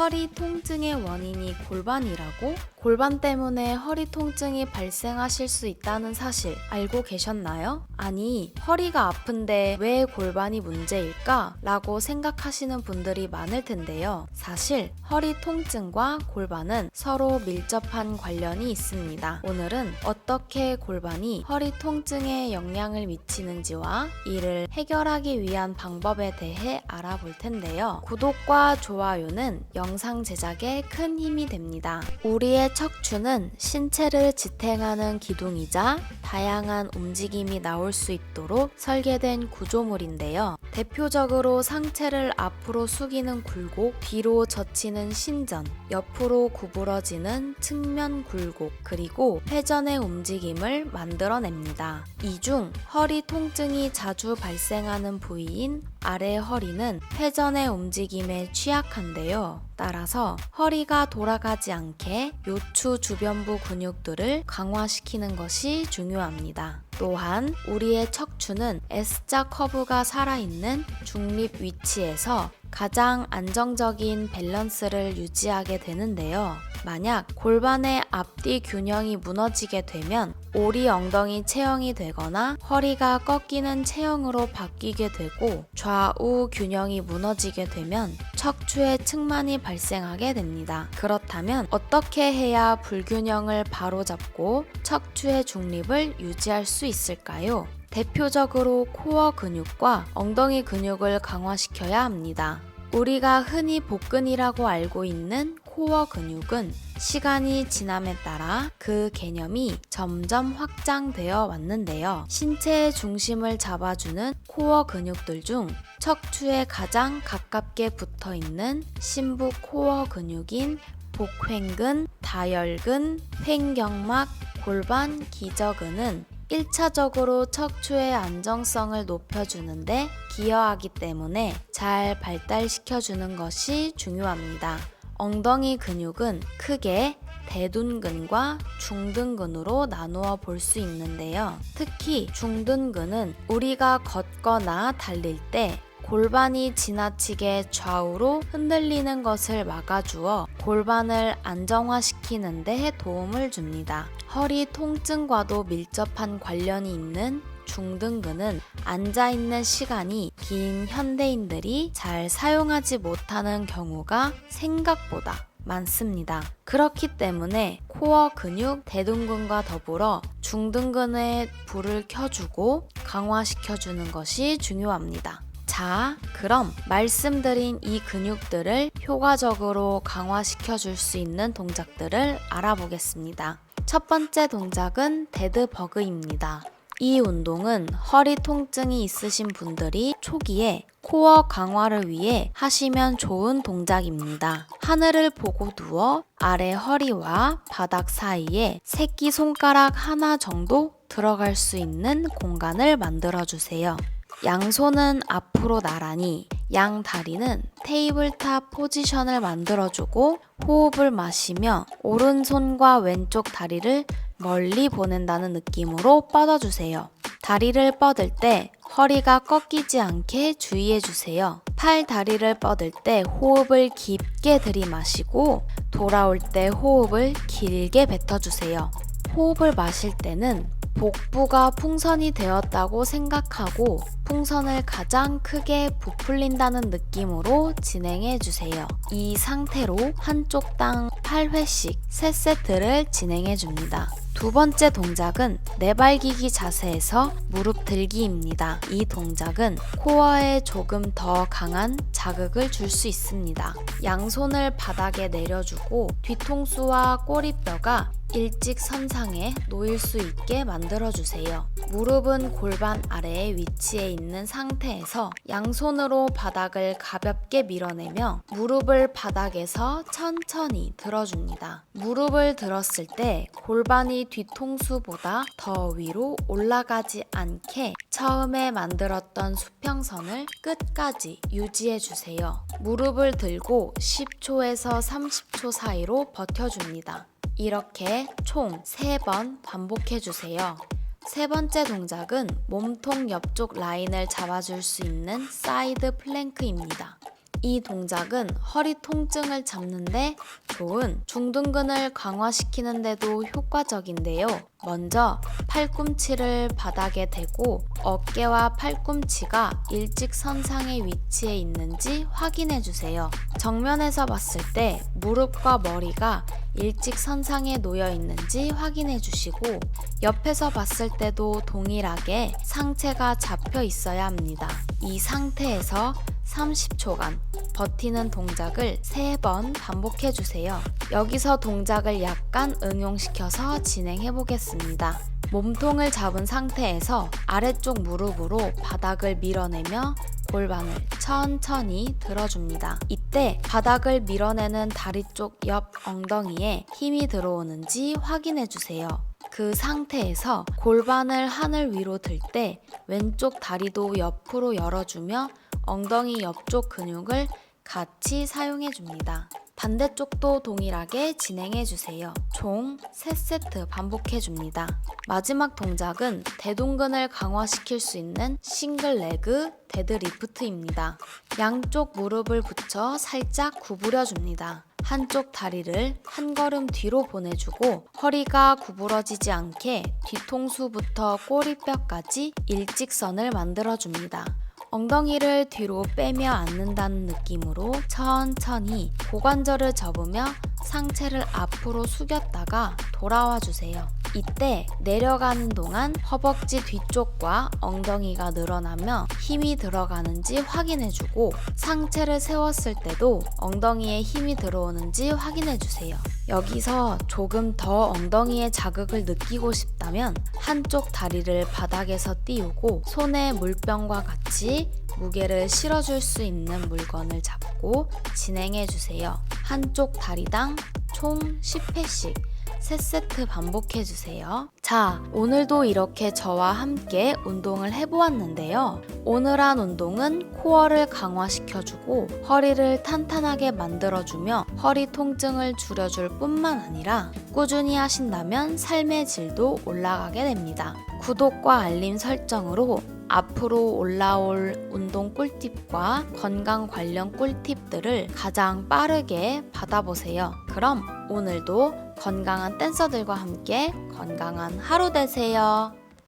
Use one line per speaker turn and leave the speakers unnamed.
허리 통증의 원인이 골반이라고? 골반 때문에 허리 통증이 발생하실 수 있다는 사실 알고 계셨나요? 아니, 허리가 아픈데 왜 골반이 문제일까? 라고 생각하시는 분들이 많을 텐데요. 사실 허리 통증과 골반은 서로 밀접한 관련이 있습니다. 오늘은 어떻게 골반이 허리 통증에 영향을 미치는지와 이를 해결하기 위한 방법에 대해 알아볼 텐데요. 구독과 좋아요는 영상 제작에 큰 힘이 됩니다. 우리의 척추는 신체를 지탱하는 기둥이자 다양한 움직임이 나올 수 있도록 설계된 구조물인데요. 대표적으로 상체를 앞으로 숙이는 굴곡, 뒤로 젖히는 신전, 옆으로 구부러지는 측면 굴곡, 그리고 회전의 움직임을 만들어냅니다. 이 중 허리 통증이 자주 발생하는 부위인 아래 허리는 회전의 움직임에 취약한데요. 따라서 허리가 돌아가지 않게 요추 주변부 근육들을 강화시키는 것이 중요합니다. 또한 우리의 척추는 S자 커브가 살아있는 중립 위치에서 가장 안정적인 밸런스를 유지하게 되는데요. 만약 골반의 앞뒤 균형이 무너지게 되면 오리 엉덩이 체형이 되거나 허리가 꺾이는 체형으로 바뀌게 되고 좌우 균형이 무너지게 되면 척추의 측만이 발생하게 됩니다. 그렇다면 어떻게 해야 불균형을 바로잡고 척추의 중립을 유지할 수 있을까요? 대표적으로 코어 근육과 엉덩이 근육을 강화시켜야 합니다. 우리가 흔히 복근이라고 알고 있는 코어 근육은 시간이 지남에 따라 그 개념이 점점 확장되어 왔는데요. 신체의 중심을 잡아주는 코어 근육들 중 척추에 가장 가깝게 붙어 있는 심부 코어 근육인 복횡근, 다혈근, 횡경막, 골반 기저근은 1차적으로 척추의 안정성을 높여주는데 기여하기 때문에 잘 발달시켜주는 것이 중요합니다. 엉덩이 근육은 크게 대둔근과 중둔근으로 나누어 볼 수 있는데요. 특히 중둔근은 우리가 걷거나 달릴 때 골반이 지나치게 좌우로 흔들리는 것을 막아주어 골반을 안정화시키는 데 도움을 줍니다. 허리 통증과도 밀접한 관련이 있는 중등근은 앉아있는 시간이 긴 현대인들이 잘 사용하지 못하는 경우가 생각보다 많습니다. 그렇기 때문에 코어 근육 대둔근과 더불어 중등근에 불을 켜주고 강화시켜주는 것이 중요합니다. 자, 그럼 말씀드린 이 근육들을 효과적으로 강화시켜 줄 수 있는 동작들을 알아보겠습니다. 첫 번째 동작은 데드버그입니다. 이 운동은 허리 통증이 있으신 분들이 초기에 코어 강화를 위해 하시면 좋은 동작입니다. 하늘을 보고 누워 아래 허리와 바닥 사이에 새끼 손가락 하나 정도 들어갈 수 있는 공간을 만들어 주세요. 양손은 앞으로 나란히, 양 다리는 테이블탑 포지션을 만들어주고 호흡을 마시며 오른손과 왼쪽 다리를 멀리 보낸다는 느낌으로 뻗어주세요. 다리를 뻗을 때 허리가 꺾이지 않게 주의해주세요. 팔 다리를 뻗을 때 호흡을 깊게 들이마시고 돌아올 때 호흡을 길게 뱉어주세요. 호흡을 마실 때는 복부가 풍선이 되었다고 생각하고 풍선을 가장 크게 부풀린다는 느낌으로 진행해 주세요. 이 상태로 한쪽당 8회씩 3세트를 진행해 줍니다. 두 번째 동작은 내발기기 자세에서 무릎 들기입니다. 이 동작은 코어에 조금 더 강한 자극을 줄 수 있습니다. 양손을 바닥에 내려주고 뒤통수와 꼬리뼈가 일직선상에 놓일 수 있게 만들어주세요. 무릎은 골반 아래에 위치해 있는 상태에서 양손으로 바닥을 가볍게 밀어내며 무릎을 바닥에서 천천히 들어줍니다. 무릎을 들었을 때 골반이 뒤통수보다 더 위로 올라가지 않게 처음에 만들었던 수평선을 끝까지 유지해 주세요. 무릎을 들고 10초에서 30초 사이로 버텨줍니다. 이렇게 총 3번 반복해 주세요. 세 번째 동작은 몸통 옆쪽 라인을 잡아줄 수 있는 사이드 플랭크입니다. 이 동작은 허리 통증을 잡는데 좋은 중둔근을 강화시키는데도 효과적인데요. 먼저 팔꿈치를 바닥에 대고 어깨와 팔꿈치가 일직선상에 위치해 있는지 확인해 주세요. 정면에서 봤을 때 무릎과 머리가 일직선상에 놓여 있는지 확인해 주시고 옆에서 봤을 때도 동일하게 상체가 잡혀 있어야 합니다. 이 상태에서 30초간 버티는 동작을 3번 반복해 주세요. 여기서 동작을 약간 응용시켜서 진행해 보겠습니다. 몸통을 잡은 상태에서 아래쪽 무릎으로 바닥을 밀어내며 골반을 천천히 들어줍니다. 이때 바닥을 밀어내는 다리 쪽 옆 엉덩이에 힘이 들어오는지 확인해 주세요. 그 상태에서 골반을 하늘 위로 들 때 왼쪽 다리도 옆으로 열어주며 엉덩이 옆쪽 근육을 같이 사용해 줍니다. 반대쪽도 동일하게 진행해 주세요. 총 3세트 반복해 줍니다. 마지막 동작은 대동근을 강화시킬 수 있는 싱글 레그 데드리프트입니다. 양쪽 무릎을 붙여 살짝 구부려 줍니다. 한쪽 다리를 한 걸음 뒤로 보내주고 허리가 구부러지지 않게 뒤통수부터 꼬리뼈까지 일직선을 만들어줍니다. 엉덩이를 뒤로 빼며 앉는다는 느낌으로 천천히 고관절을 접으며 상체를 앞으로 숙였다가 돌아와 주세요. 이때 내려가는 동안 허벅지 뒤쪽과 엉덩이가 늘어나며 힘이 들어가는지 확인해주고 상체를 세웠을 때도 엉덩이에 힘이 들어오는지 확인해주세요. 여기서 조금 더 엉덩이에 자극을 느끼고 싶다면 한쪽 다리를 바닥에서 띄우고 손에 물병과 같이 무게를 실어줄 수 있는 물건을 잡고 진행해 주세요. 한쪽 다리당 총 10회씩 3세트 반복해 주세요. 자, 오늘도 이렇게 저와 함께 운동을 해보았는데요. 오늘 한 운동은 코어를 강화시켜주고 허리를 탄탄하게 만들어주며 허리 통증을 줄여줄 뿐만 아니라 꾸준히 하신다면 삶의 질도 올라가게 됩니다. 구독과 알림 설정으로 앞으로 올라올 운동 꿀팁과 건강 관련 꿀팁들을 가장 빠르게 받아보세요. 그럼 오늘도 건강한 댄서들과 함께 건강한 하루 되세요.